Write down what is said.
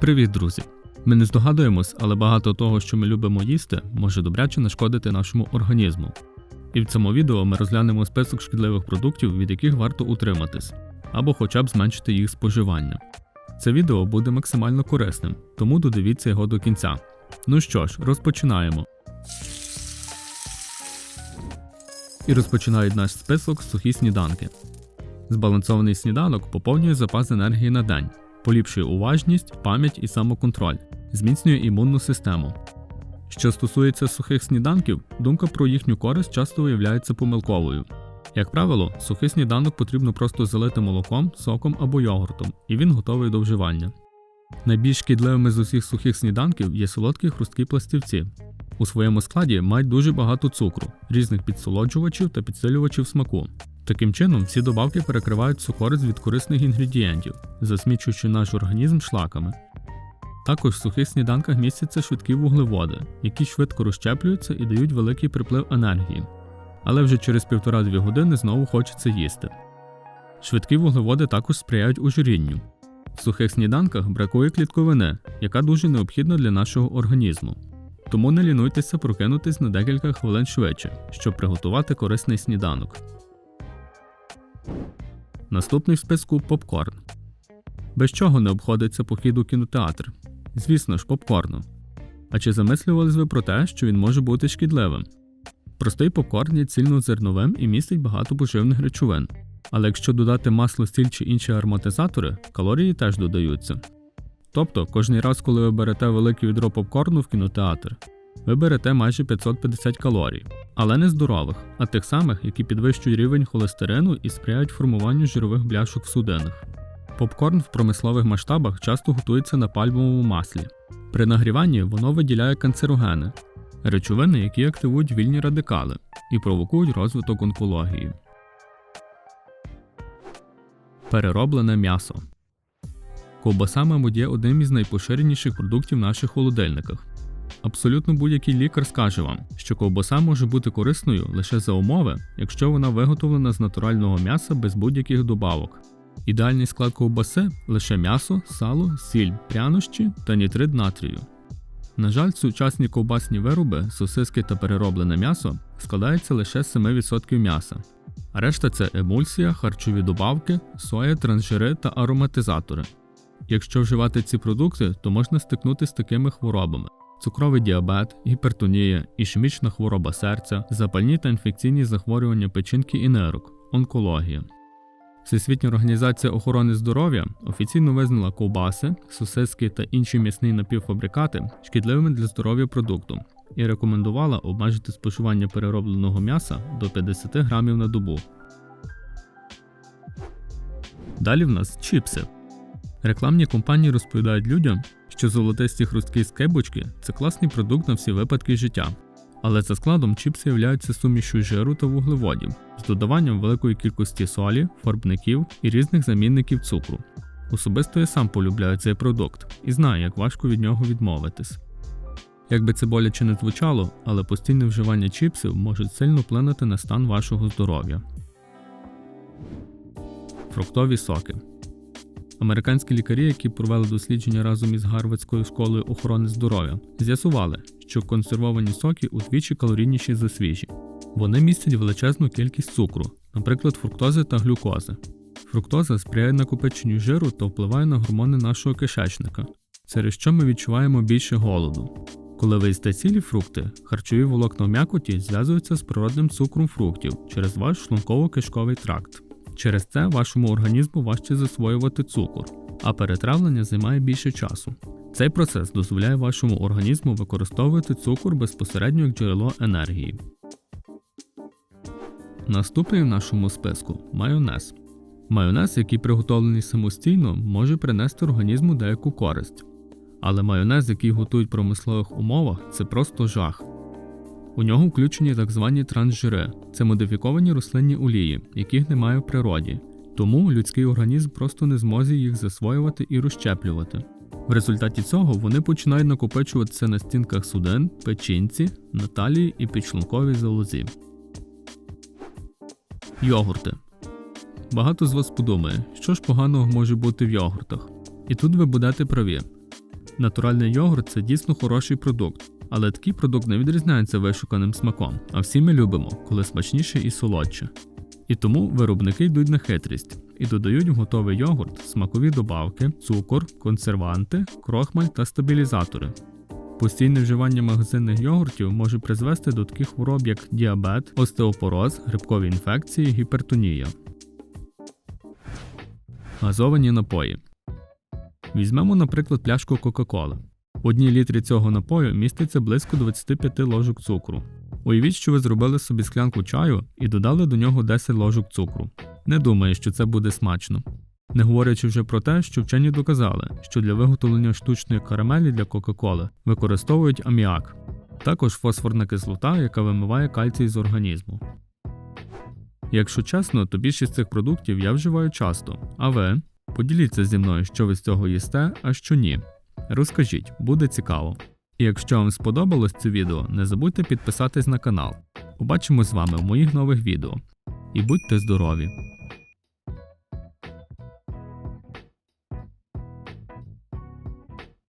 Привіт, друзі! Ми не здогадуємось, але багато того, що ми любимо їсти, може добряче нашкодити нашому організму. І в цьому відео ми розглянемо список шкідливих продуктів, від яких варто утриматись, або хоча б зменшити їх споживання. Це відео буде максимально корисним, тому додивіться його до кінця. Ну що ж, розпочинаємо. І розпочинають наш список сухі сніданки. Збалансований сніданок поповнює запас енергії на день, поліпшує уважність, пам'ять і самоконтроль, зміцнює імунну систему. Що стосується сухих сніданків, думка про їхню користь часто виявляється помилковою. Як правило, сухий сніданок потрібно просто залити молоком, соком або йогуртом, і він готовий до вживання. Найбільш шкідливими з усіх сухих сніданків є солодкі хрусткі пластівці. У своєму складі мають дуже багато цукру, різних підсолоджувачів та підсилювачів смаку. Таким чином, всі добавки перекривають всю від корисних інгредієнтів, засмічуючи наш організм шлаками. Також в сухих сніданках містяться швидкі вуглеводи, які швидко розщеплюються і дають великий приплив енергії. Але вже через 1,5-2 години знову хочеться їсти. Швидкі вуглеводи також сприяють ожирінню. В сухих сніданках бракує клітковини, яка дуже необхідна для нашого організму. Тому не лінуйтеся прокинутись на декілька хвилин швидше, щоб приготувати корисний сніданок. Наступний в списку попкорн. Без чого не обходиться похід у кінотеатр? Звісно ж, попкорну. А чи замислювались ви про те, що він може бути шкідливим? Простий попкорн є цільнозерновим і містить багато поживних речовин. Але якщо додати масло, сіль чи інші ароматизатори, калорії теж додаються. Тобто, кожний раз, коли ви берете велике відро попкорну в кінотеатр, ви берете майже 550 калорій, але не здорових, а тих самих, які підвищують рівень холестерину і сприяють формуванню жирових бляшок в судинах. Попкорн в промислових масштабах часто готується на пальмовому маслі. При нагріванні воно виділяє канцерогени, речовини, які активують вільні радикали і провокують розвиток онкології. Перероблене м'ясо. Ковбаса, мабуть, є одним із найпоширеніших продуктів в наших холодильниках. Абсолютно будь-який лікар скаже вам, що ковбаса може бути корисною лише за умови, якщо вона виготовлена з натурального м'яса без будь-яких добавок. Ідеальний склад ковбаси лише м'ясо, сало, сіль, прянощі та нітрит натрію. На жаль, сучасні ковбасні вироби, сосиски та перероблене м'ясо складаються лише з 7% м'яса, а решта це емульсія, харчові добавки, соя, трансжири та ароматизатори. Якщо вживати ці продукти, то можна стикнутися з такими хворобами: цукровий діабет, гіпертонія, ішемічна хвороба серця, запальні та інфекційні захворювання печінки і нирок, онкологія. Всесвітня організація охорони здоров'я офіційно визнала ковбаси, сосиски та інші м'ясні напівфабрикати шкідливими для здоров'я продуктом і рекомендувала обмежити споживання переробленого м'яса до 50 грамів на добу. Далі в нас чіпси. Рекламні компанії розповідають людям, що золотисті хрусткі скибочки це класний продукт на всі випадки життя. Але за складом чіпси являються сумішю жиру та вуглеводів з додаванням великої кількості солі, фарбників і різних замінників цукру. Особисто я сам полюбляю цей продукт і знаю, як важко від нього відмовитись. Якби це боляче не звучало, але постійне вживання чіпсів може сильно вплинути на стан вашого здоров'я. Фруктові соки. Американські лікарі, які провели дослідження разом із Гарвардською школою охорони здоров'я, з'ясували, що консервовані соки удвічі калорійніші за свіжі. Вони містять величезну кількість цукру, наприклад, фруктози та глюкози. Фруктоза сприяє накопиченню жиру та впливає на гормони нашого кишечника, через що ми відчуваємо більше голоду. Коли ви їсте цілі фрукти, харчові волокна в м'якоті зв'язуються з природним цукром фруктів через ваш шлунково-кишковий тракт. Через це вашому організму важче засвоювати цукор, а перетравлення займає більше часу. Цей процес дозволяє вашому організму використовувати цукор безпосередньо як джерело енергії. Наступний в нашому списку майонез. Майонез, який приготовлений самостійно, може принести організму деяку користь. Але майонез, який готують в промислових умовах, це просто жах. У нього включені так звані трансжири це модифіковані рослинні олії, яких немає в природі, тому людський організм просто не зможе їх засвоювати і розщеплювати. В результаті цього вони починають накопичуватися на стінках судин, печінці, на талії і підшлунковій залозі. Йогурти. Багато з вас подумає, що ж поганого може бути в йогуртах. І тут ви будете праві. Натуральний йогурт це дійсно хороший продукт, але такий продукт не відрізняється вишуканим смаком, а всі ми любимо, коли смачніше і солодше. І тому виробники йдуть на хитрість і додають в готовий йогурт смакові добавки, цукор, консерванти, крохмаль та стабілізатори. Постійне вживання магазинних йогуртів може призвести до таких хвороб, як діабет, остеопороз, грибкові інфекції, гіпертонія. Газовані напої. Візьмемо, наприклад, пляшку Кока-Коли. В одній літрі цього напою міститься близько 25 ложок цукру. Уявіть, що ви зробили собі склянку чаю і додали до нього 10 ложок цукру. Не думаю, що це буде смачно. Не говорячи вже про те, що вчені доказали, що для виготовлення штучної карамелі для Кока-Коли використовують аміак, також фосфорна кислота, яка вимиває кальцій з організму. Якщо чесно, то більшість цих продуктів я вживаю часто. А ви? Поділіться зі мною, що ви з цього їсте, а що ні. Розкажіть, буде цікаво. І якщо вам сподобалось це відео, не забудьте підписатись на канал. Побачимо з вами в моїх нових відео. І будьте здорові!